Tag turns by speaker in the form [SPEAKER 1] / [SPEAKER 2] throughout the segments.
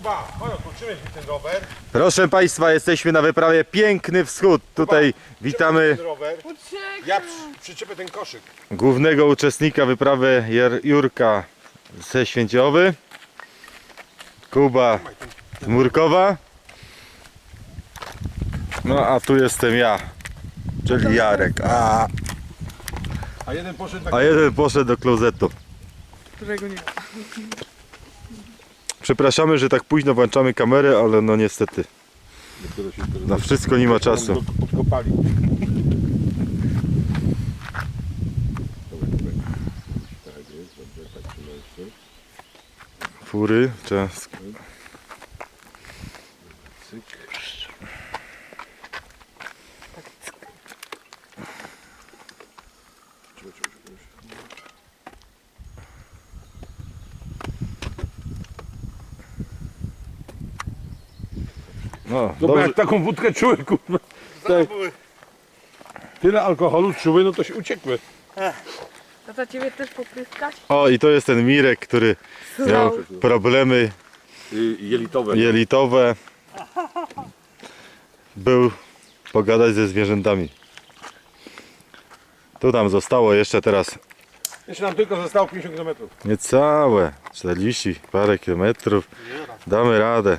[SPEAKER 1] Kuba, chodź, ten rower.
[SPEAKER 2] Proszę Państwa, jesteśmy na wyprawie Piękny Wschód. Tutaj witamy
[SPEAKER 1] Ten rower. Ja przy, przyczepię ten koszyk.
[SPEAKER 2] głównego uczestnika wyprawy Jer- Jurka ze Święciowy. Kuba Murkowa. No a tu jestem ja, czyli Jarek. A,
[SPEAKER 1] A jeden poszedł
[SPEAKER 2] a jeden poszedł do klozetu.
[SPEAKER 3] którego nie ma.
[SPEAKER 2] Przepraszamy, że tak późno włączamy kamerę, ale no niestety na wszystko nie ma czasu.
[SPEAKER 1] Od- Odkopali.
[SPEAKER 2] Fury, czas. No,
[SPEAKER 1] No bo
[SPEAKER 2] dobrze,
[SPEAKER 1] jak taką wódkę czuły, kurwa. Tak. Tyle alkoholu czuły, no to się uciekły.
[SPEAKER 3] A za ciebie też popryskać?
[SPEAKER 2] O i to jest ten Mirek, który miał problemy
[SPEAKER 1] Jelitowe.
[SPEAKER 2] jelitowe. Był pogadać ze zwierzętami. Tu nam zostało jeszcze teraz
[SPEAKER 1] Jeszcze nam tylko zostało 50 km.
[SPEAKER 2] niecałe 40 parę kilometrów. Damy radę.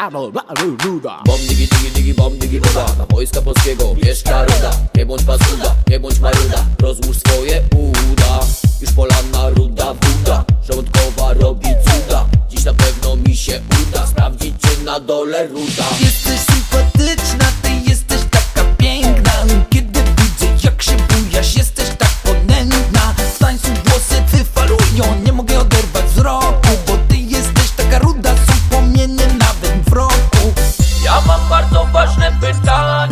[SPEAKER 4] Bom digi digi digi bom digi buda Na wojska polskiego mieszka ruda Nie bądź pasuda, nie bądź maruda. Rozłóż swoje uda. Już polana ruda buda. Żołądkowa robi cuda. Dziś na pewno mi się uda Sprawdzić czy na dole ruda.
[SPEAKER 5] Jesteś sympatyczna been done.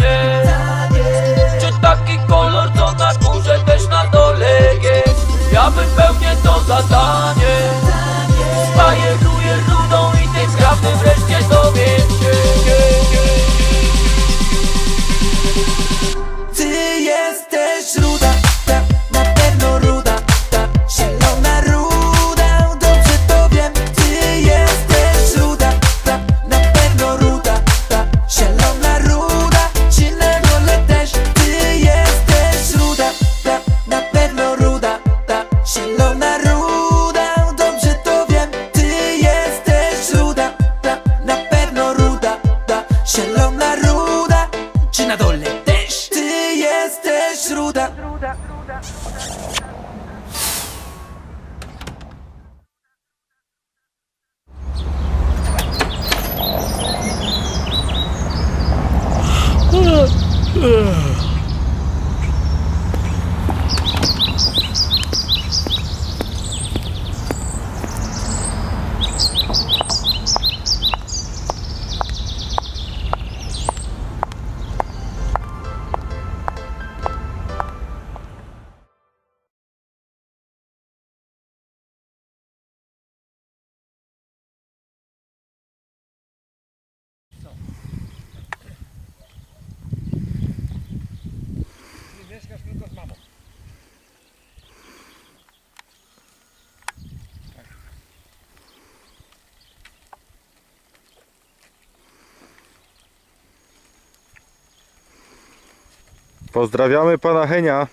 [SPEAKER 2] Pozdrawiamy pana Henia.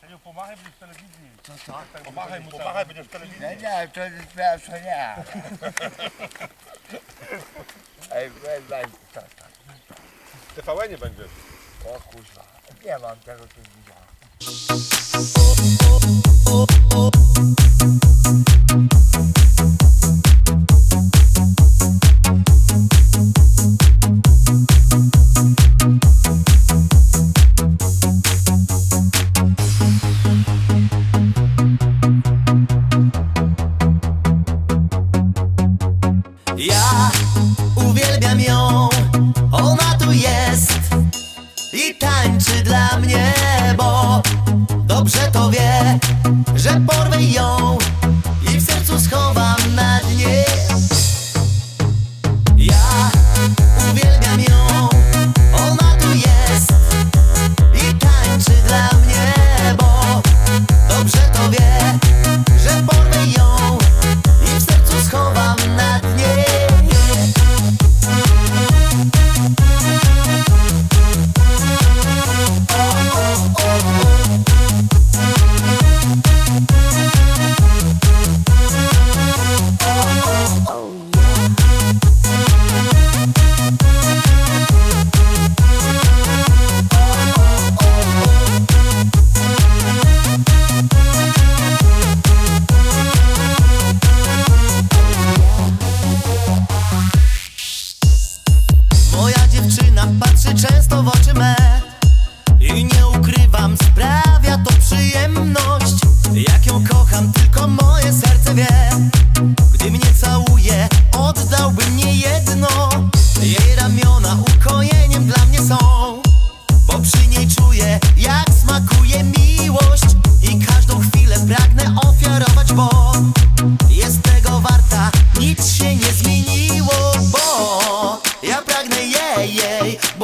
[SPEAKER 1] Heniu, pomachaj, będziesz w telewizji. No tak, tak, pomachaj mu, pomachaj, w telewizji.
[SPEAKER 6] Nie, nie, to jest pierwsze, nie. Ej, weź, tak, tak.
[SPEAKER 1] nie będzie.
[SPEAKER 6] O kurwa, nie mam tego
[SPEAKER 5] telewizora. Thank you.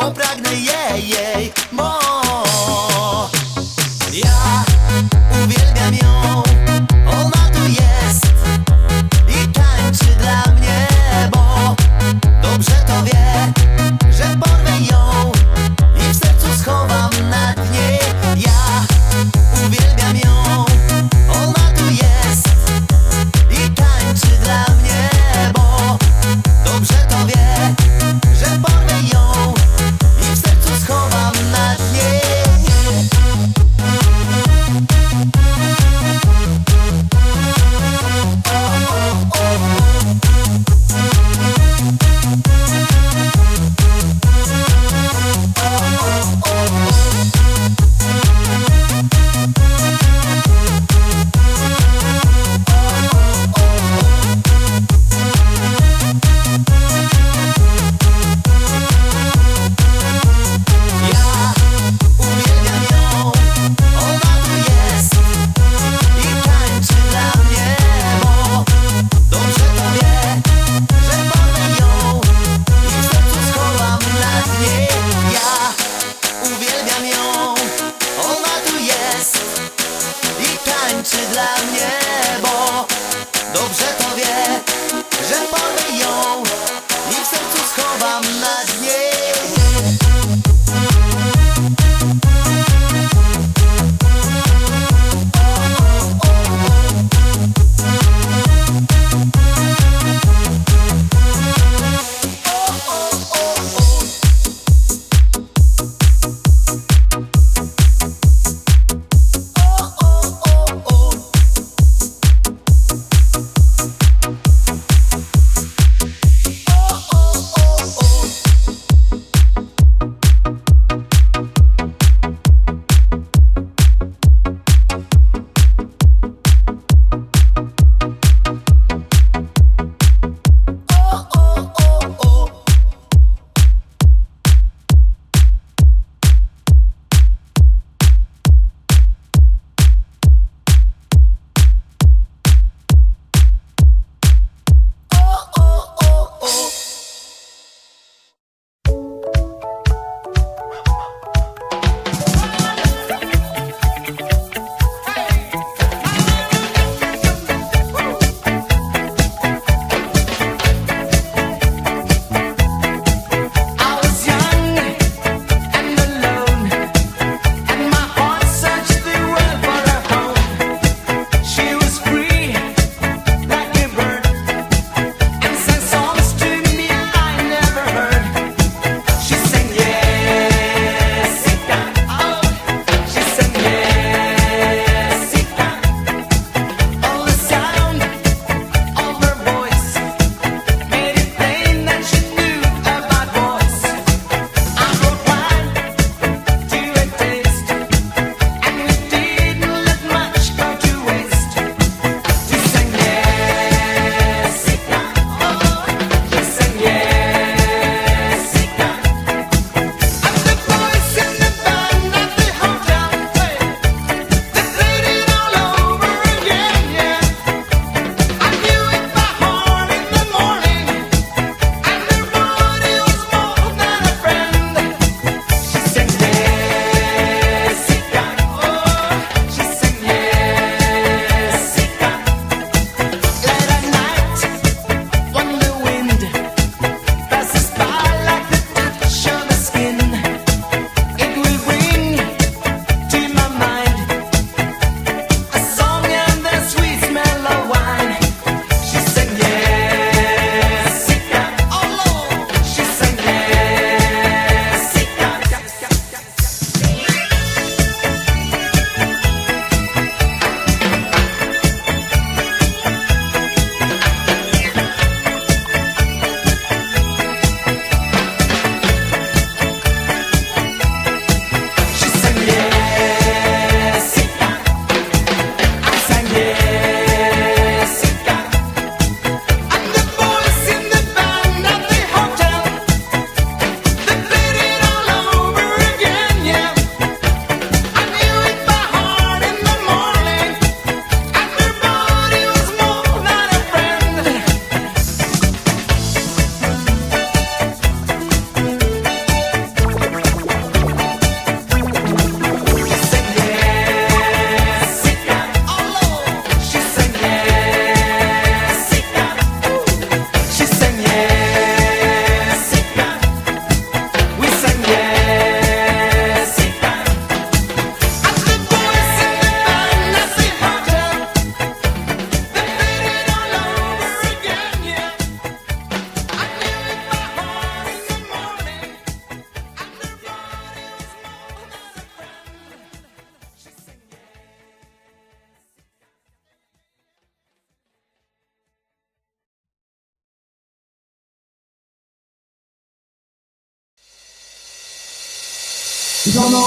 [SPEAKER 5] comprar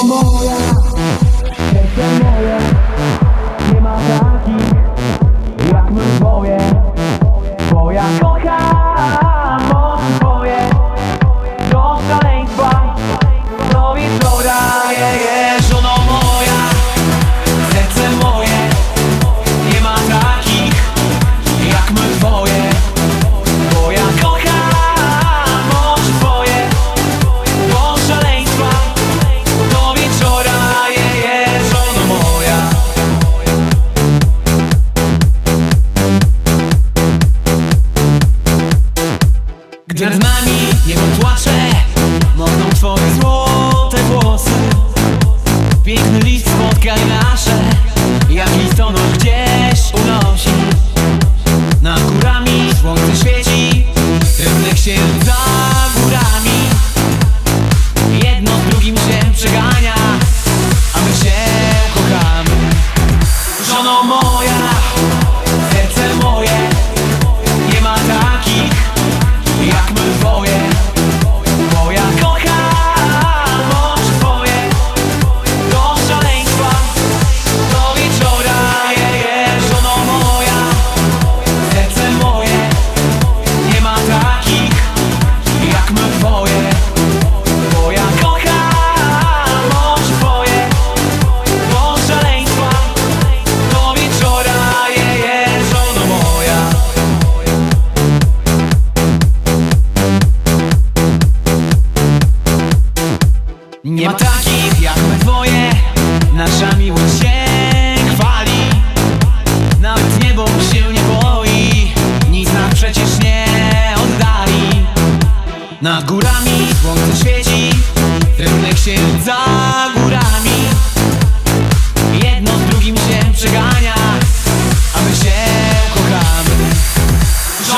[SPEAKER 5] more. Spotkań nasze. Jak listonosz gdzie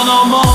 [SPEAKER 5] no more.